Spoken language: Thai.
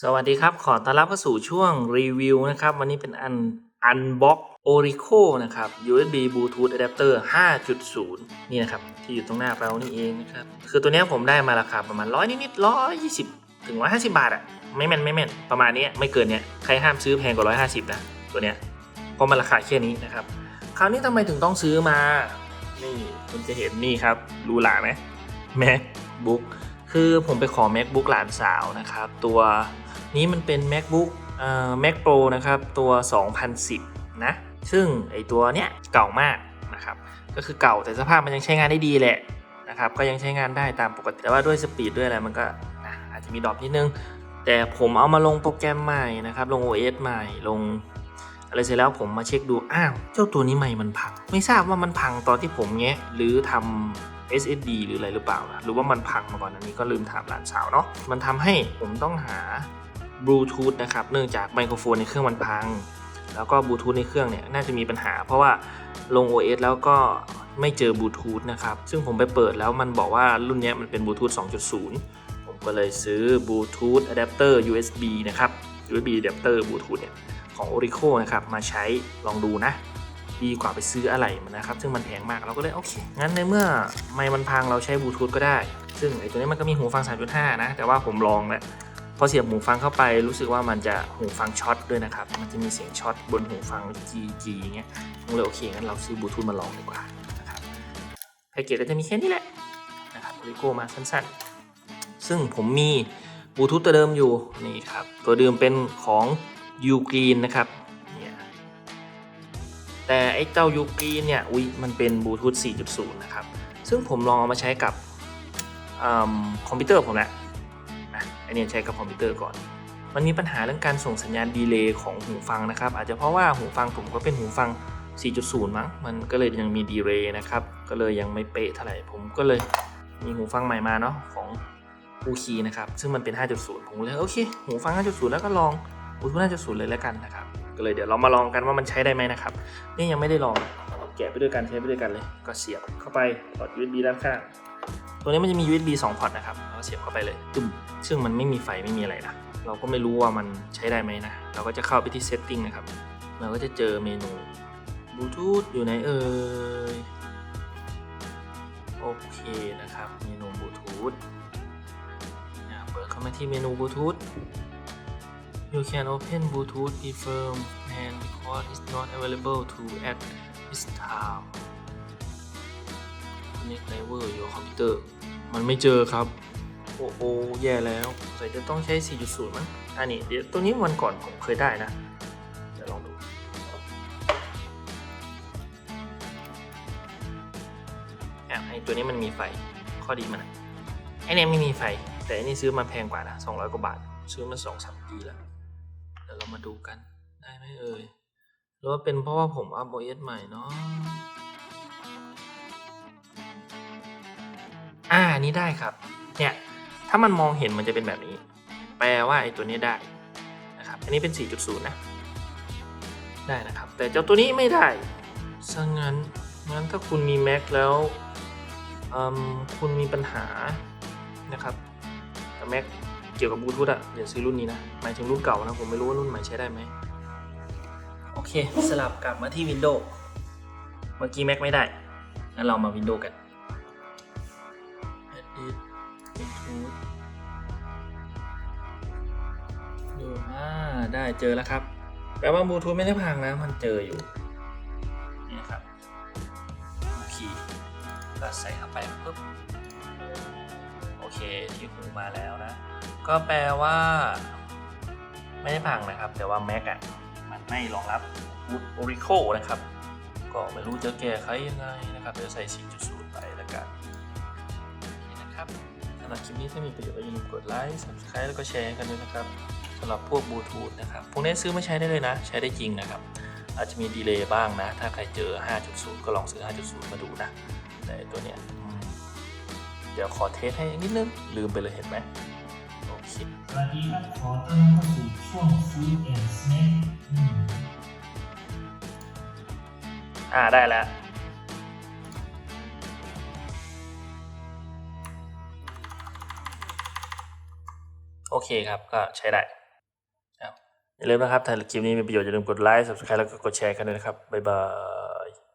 สวัสดีครับ ขอต้อนรับเข้าสู่ช่วงรีวิวนะครับ วันนี้เป็นอันอันบ็อก Orico นะครับ USB Bluetooth Adapter 5.0 นี่นะครับ ที่อยู่ตรงหน้าเรานี่เองนะครับ คือตัวนี้ผมได้มาราคาประมาณร้อยนิดๆร้อยยี่สิบถึงร้อยห้าสิบาทอะไม่แม่นไม่แม่นประมาณนี้ไม่เกินเนี้ยใครห้ามซื้อแพงกว่าร้อยห้าสิบนะตัวเนี้ยเพราะมันราคาแค่นี้นะครับ คราวนี้ทำไมถึงต้องซื้อมา นี่คุณจะเห็นนี่ครับรูหลาไหม MacBook คือผมไปขอ MacBook หลานสาวนะครับ ตัวนี้มันเป็น MacBook เอ่อ Mac Pro นะครับ ตัว 2010 นะ ซึ่งไอตัวเนี้ยเก่ามากนะครับ ก็คือเก่าแต่สภาพมันยังใช้งานได้ดีแหละนะครับ ก็ยังใช้งานได้ตามปกติ แต่ว่าด้วยสปีดด้วยอะไรมันก็อาจจะมีดรอปนิดนึง แต่ผมเอามาลงโปรแกรมใหม่นะครับ ลง OS ใหม่ ลงอะไรเสร็จแล้วผมมาเช็คดู อ้าว เจ้าตัวนี้ใหม่มันพัง ไม่ทราบว่ามันพังตอนที่ผมแงะหรือทำ SSD หรืออะไรหรือเปล่านะหรือว่ามันพังมาก่อนอันนี้ก็ลืมถามหลานสาวเนาะมันทำให้ผมต้องหาบลูทูธนะครับเนื่องจากไมโครโฟนในเครื่องมันพัง แล้วก็บลูทูธในเครื่องเนี่ยน่าจะมีปัญหา เพราะว่าลง OS แล้วก็ไม่เจอบลูทูธนะครับ ซึ่งผมไปเปิดแล้วมันบอกว่ารุ่นนี้มันเป็นบลูทูธ2.0 ผมก็เลยซื้อบลูทูธอะแดปเตอร์ USB นะครับ USB อะแดปเตอร์บลูทูธเนี่ยของ Orico นะครับ มาใช้ลองดูนะ ดีกว่าไปซื้ออะไรมันนะครับ ซึ่งมันแพงมากเราก็เลยโอเค งั้นในเมื่อไม่มันพังเราใช้บลูทูธก็ได้ ซึ่งไอตัวนี้มันก็มีหูฟัง 3.5 นะ แต่ว่าผมลองแล้วพอเสียบหูฟังเข้าไปรู้สึกว่ามันจะหูฟังช็อตด้วยนะครับ มันจะมีเสียงช็อตบนหูฟัง G G เงี้ยผมเลยโอเคงั้นเราซื้อบลูทูธมาลองดีกว่านะครับแพ็กเกจก็จะมีแค่นี้แหละนะครับ Orico มาสั้นๆ ซึ่งผมมีบลูทูธตัวเดิมอยู่นี่ครับตัวเดิมเป็นของยูกรีนนะครับ แต่ไอ้เจ้ายูกีเนี่ยอุ้ยมันเป็นบลูทูธ4.0 นะครับ ซึ่งผมลองเอามาใช้กับอคอมพิวเตอร์ผมแหละนะไอเนี่ยใช้กับคอมพิวเตอร์ก่อน มันมีปัญหาเรื่องการส่งสัญญาณดีเลย์ของหูฟังนะครับ อาจจะเพราะว่าหูฟังผมก็เป็นหูฟัง 4.0 มั้ง มันก็เลยยังมีดีเลย์นะครับ ก็เลยยังไม่เป๊ะเท่าไหร่ ผมก็เลยมีหูฟังใหม่มาเนาะของอูคีนะครับ ซึ่งมันเป็น 5.0 ผมเลยโอเค หูฟัง 5.0 แล้วก็ลองบลูทูธ5.0 เลยแล้วกันนะครับ ก็เลยเดี๋ยวเรามาลองกันว่ามันใช้ได้ไหมนะครับนี่ยังไม่ได้ลองแกะไปด้วยกันใช้ไปด้วยกันเลย ก็เสียบเข้าไปพอร์ต USB ด้านข้างตัวนี้มันจะมี USB 2 พอร์ตนะครับเราก็เสียบเข้าไปเลยตึมซึ่งมันไม่มีไฟไม่มีอะไรนะเราก็ไม่รู้ว่ามันใช้ได้ไหมนะเราก็จะเข้าไปที่ setting นะครับเราก็จะเจอเมนูบลูทูธอยู่ไหนเอ่ยโอเคนะครับเมนูบลูทูธเปิดเข้ามาที่เมนูบลูทูธ You can open Bluetooth confirm and because it's not available to at this time. Connect driver your computer มันไม่เจอครับ โอ้โหแย่แล้วใส่จะต้องใช้ 4.0 มั้งอันนี้เดี๋ยวตัวนี้วันก่อนผมเคยได้นะเดี๋ยวลองดู อะไอตัวนี้มันมีไฟ ข้อดีมันอะไอเนี่ยไม่มีไฟ แต่อันนี้ซื้อมาแพงกว่านะ 200 กว่าบาท ซื้อมา2 3ปีแล้ว ดี๋ยวเรามาดูกัน ได้ไหมเอ่ย หรือว่าเป็นเพราะว่าผมอัพโอเอสใหม่เนาะ อ่า นี่ได้ครับ เนี่ย ถ้ามันมองเห็นมันจะเป็นแบบนี้ แปลว่าไอ้ตัวนี้ได้นะครับ อันนี้เป็น 4.0 นะ ได้นะครับ แต่เจ้าตัวนี้ไม่ได้ซะงั้น งั้นถ้าคุณมี Mac แล้วคุณมีปัญหานะครับกับ Mac กี่ยวกับบลูทูธอะอย่าซื้อรุ่นนี้นะหมายถึงรุ่นเก่านะผมไม่รู้ว่ารุ่นใหม่ใช้ได้ไหมโอเค สลับกลับมาที่ Windows เมื่อกี้ Mac ไม่ได้งั้นเรามา Windows กัน Edit Bluetooth ดูอ่าได้เจอแล้วครับ แปลว่าบลูทูธไม่ได้พังนะ มันเจออยู่นี่ครับคีย์ก็ใส่เข้าไปปุ๊บโอเคที่หูมาแล้วนะ ก็แปลว่า ไม่ได้พังนะครับ แต่ว่า Mac อะมันไม่รองรับ Orico นะครับ ก็ไม่รู้จะแก้ไขยังไงนะครับเดี๋ยวใส่ 4.0 ไปแล้วกันโอเคนะครับสำหรับคลิปนี้ถ้ามีประโยชน์อย่าลืมกดไลค์ Subscribe แล้วก็แชร์กันด้วยนะครับสำหรับพวกบลูทูธนะครับพวกนี้ซื้อมาใช้ได้เลยนะ ใช้ได้จริงนะครับ อาจจะมีดีเลย์บ้างนะ ถ้าใครเจอ 5.0 ก็ลองซื้อ 5.0 มาดูนะแต่ตัวเนี้ยเดี๋ยวขอเทสให้นิดนึงลืมไปเลยเห็นไหม สวัสดีครับขอต้อนรับเข้าสู่ช่วง Food and Snack อ่าได้แล้วโอเคครับ ก็ใช้ได้อย่าลืมนะครับถ้าคลิปนี้มีประโยชน์อย่าลืมกดไลค์ subscribe แล้วก็กดแชร์กันด้วยนะครับ บ๊ายบาย